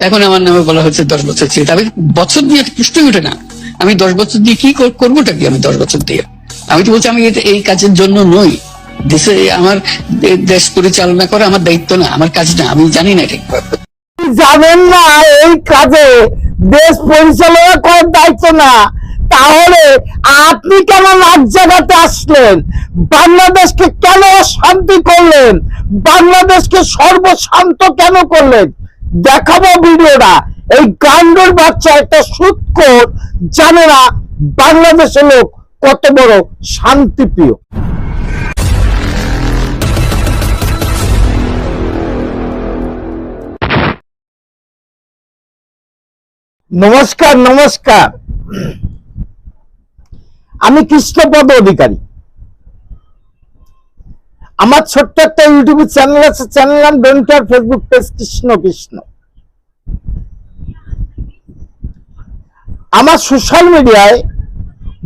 এখন আমার নামে বলা হচ্ছে দশ বছর ছিল। তবে বছর দিয়ে প্রশ্নই ওঠে না। আমি দশ বছর দিয়ে কি কর- করবোটা কি আমি দশ বছর দিয়ে? আমি তো বলছি, আমি এই কাজের জন্য নই। দেশে আমার দেশ পরিচালনা করা আমার দায়িত্ব না, আমার কাজ না। আমি জানি না ঠিক জানেন না, এই কাজে দেশ পরিচালনা করার দায়িত্ব না। তাহলে আপনি কেন রাত জায়গাতে আসলেন? বাংলাদেশকে কেন শান্তি করলেন? বাংলাদেশকে সর্বশান্ত কেন করলেন? দেখাবো ভিডিওটা। এই গান্ডর বাচ্চা একটা সুৎকর, জানে না বাংলাদেশের লোক কত বড় শান্তিপ্রিয়। নমস্কার নমস্কার। আমি কৃষ্ণপদ অধিকারী। আমার ছোট্ট একটা ইউটিউব চ্যানেল আছে চ্যানেল নাম ডোন্টার ফেসবুক পেজ কৃষ্ণ কৃষ্ণ। আমার সোশ্যাল মিডিয়ায়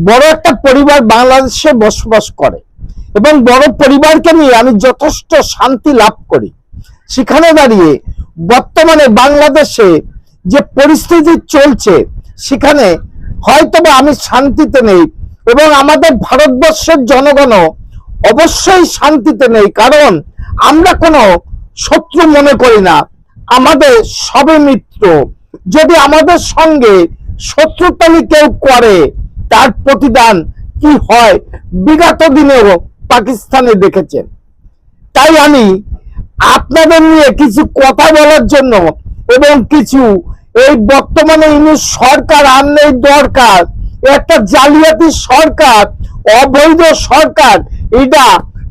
বড় একটা পরিবার বাংলাদেশে বসবাস করে এবং বড় পরিবারকে নিয়ে আমি যথেষ্ট শান্তি লাভ করি। সেখানে দাঁড়িয়ে বর্তমানে বাংলাদেশে যে পরিস্থিতি চলছে, সেখানে হয়তোবা আমি শান্তিতে নেই এবং আমাদের ভারতবর্ষের জনগণও অবশ্যই শান্তিতে নেই, কারণ আমরা কোনো শত্রু মনে করি না। আমাদের সবে মিত্র। যদি আমাদের সঙ্গে শত্রুতালি কেউ করে, তার প্রতিদান কি হয়? বিগত দিনেও পাকিস্তানে দেখেছেন। তাই আমি আপনাদের নিয়ে কিছু কথা বলার জন্য এবং কিছু এই বর্তমানে ইউনুস সরকার আনলেই দরকার। একটা জালিয়াতি সরকার, অবৈধ সরকার এটা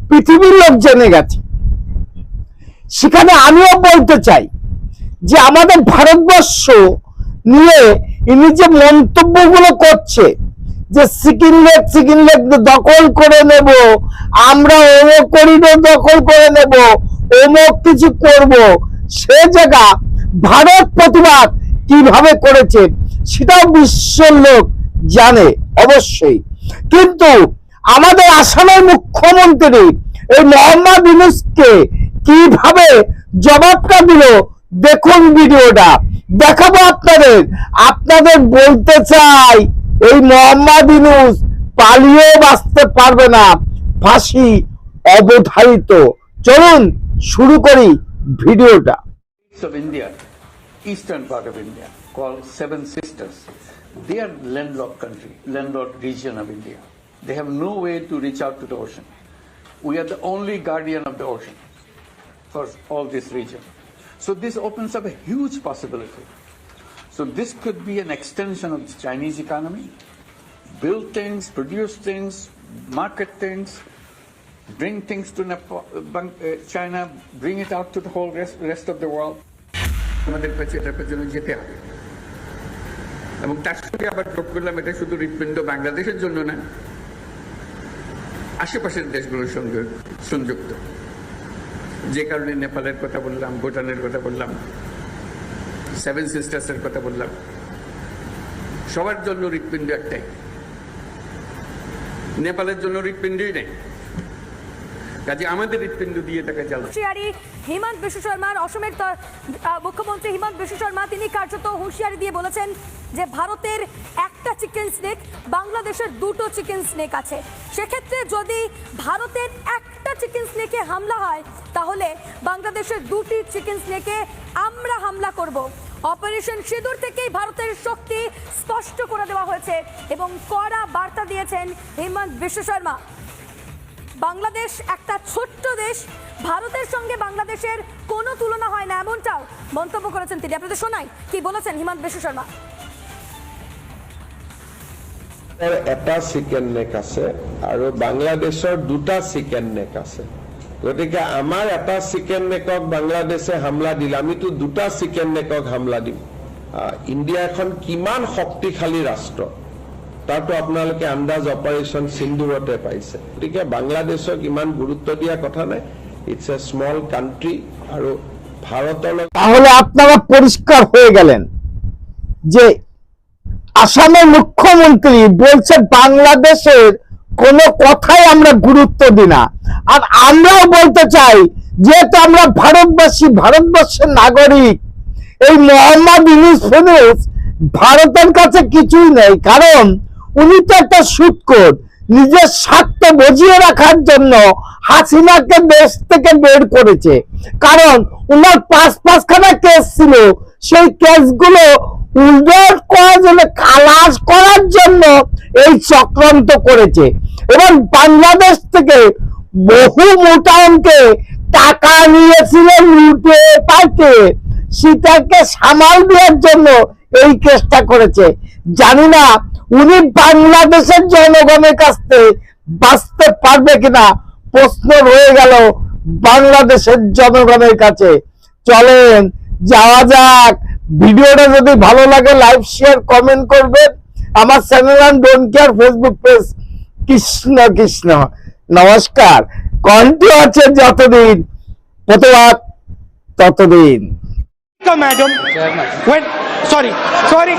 পৃথিবীর লোক জেনে গেছে। সেখানে আমিও বলতে চাই যে আমাদের ভারতবর্ষ নিয়ে ইনি যে মন্তব্যগুলো করছে, যে সিকিম লেক সিকিম লেক দখল করে নেব, আমরা অমুক করিডোর দখল করে নেব অমুক কিছু করব, সে জায়গা ভারত প্রতিবাদ কীভাবে করেছে, সেটাও বিশ্বের লোক জানে অবশ্যই। কিন্তু আমাদের আসামের মুখ্যমন্ত্রী এই মোহাম্মদ ইউনুসকে কীভাবে জবাবটা দিল দেখুন ভিডিওটা দেখাবো আপনাদের আপনাদের বলতে চাই এই মোহাম্মদ ইউনুস পালিয়েও বাঁচতে পারবে না ফাঁসি অবধারিত চলুন শুরু করি ভিডিওটা eastern part of India, called Seven Sisters. They are landlocked country, landlocked region of India. They have no way to reach out to the ocean. We are the only guardian of the ocean for all this region. So this opens up a huge possibility. So this could be an extension of the Chinese economy. Build things, produce things, market things, bring things to Nepal, uh, Bang- uh, China, bring it out to the whole rest, rest of the world. আমাদের কাছে এটার পেছনে যেতে হবে এবং তার সঙ্গে আবার যোগ করলাম এটা শুধু হৃৎপিণ্ড বাংলাদেশের জন্য না আশেপাশের দেশগুলোর সঙ্গে সংযুক্ত। যে কারণে নেপালের কথা বললাম, ভুটানের কথা বললাম সেভেন সিস্টার্সের কথা বললাম। সবার জন্য হৃৎপিণ্ড একটাই। নেপালের জন্য হৃৎপিণ্ডই নেই। কাজে আমাদের হৃৎপিণ্ড দিয়ে তাকে চালাতে হুঁশিয়ারি হিমন্ত বিশ্ব শর্মার, অসমের মুখ্যমন্ত্রী হিমন্ত বিশ্ব শর্মা, তিনি কার্যত হুঁশিয়ারি দিয়ে বলেছেন যে ভারতের একটা চিকেন স্নেক, বাংলাদেশের দুটো চিকেন স্নেক আছে। সেক্ষেত্রে যদি ভারতের একটা চিকেন স্নেকে হামলা হয়, তাহলে বাংলাদেশের দুটি চিকেন স্নেকে আমরা হামলা করব। অপারেশন সিঁদুর থেকেই ভারতের শক্তি স্পষ্ট করে দেওয়া হয়েছে এবং কড়া বার্তা দিয়েছেন হিমন্ত বিশ্ব শর্মা। বাংলাদেশ একটা ছোট্ট দেশ। ভারতের সঙ্গে বাংলাদেশের কোনো তুলনা হয় না, এমনটাও মন্তব্য করেছেন তিনি। আপনাদের শোনাই, কি বলেছেন হিমন্ত বিশ্ব শর্মা এটা চিকেন নেক আছে আৰু বাংলাদেশৰ দুটা চিকেন নেক আছে। গতিকে আমাৰ এটা চিকেন নেকক বাংলাদেশে হামলা দিলে, আমিতো দুটা চিকেন নেকক হামলা দিম। ইণ্ডিয়া এখন কিমান শক্তিশালী ৰাষ্ট্ৰ? তাৰতো আপোনালোকে আন্দাজ অপাৰেশ্যন সিন্দুৰতে পাইছে। গতিকে বাংলাদেশক ইমান গুৰুত্ব দিয়া কথা নাই। ইটছ এ স্মল কাণ্ট্ৰি আৰু ভাৰতৰ তাহলে আপনারা পরিষ্কার হয়ে গেলেন যে আসামের মুখ্যমন্ত্রী বলছে বাংলাদেশের কোনো কথাই আমরা গুরুত্ব দিই না। আর আমরাও বলতে চাই, যেহেতু আমরা ভারতবাসী, ভারতবর্ষের নাগরিক, এই মোহাম্মদ ইউনুস ভারতের কাছে কিছুই নেই। কারণ উনি তো একটা সুৎকর নিজের স্বার্থ বজিয়ে রাখার জন্য হাসিনাকে দেশ থেকে বের করেছে। কারণ উনার পাঁচ পাঁচখানা কেস ছিল। সেই কেসগুলো উল্লেখ করার জন্য খালাস করার জন্য এই চক্রান্ত করেছে। এবং বাংলাদেশ থেকে বহু মোটা টাকা নিয়েছিলেন লুটে পাল্টে সেটাকে সামাল দেওয়ার জন্য এই কেসটা করেছে। জানি না উনি বাংলাদেশের জনগণের কাছ থেকে বাঁচতে পারবে কিনা প্রশ্ন রয়ে গেল বাংলাদেশের জনগণের কাছে। চলেন যাওয়া যাক। ভিডিওটা যদি ভালো লাগে লাইক শেয়ার কমেন্ট করবেন। আমার channel and don't care Facebook page Krishna Krishna. নমস্কার। কণ্ঠ আছে যতদিন প্রতিবাদ ততদিন। Madam. Sorry sorry.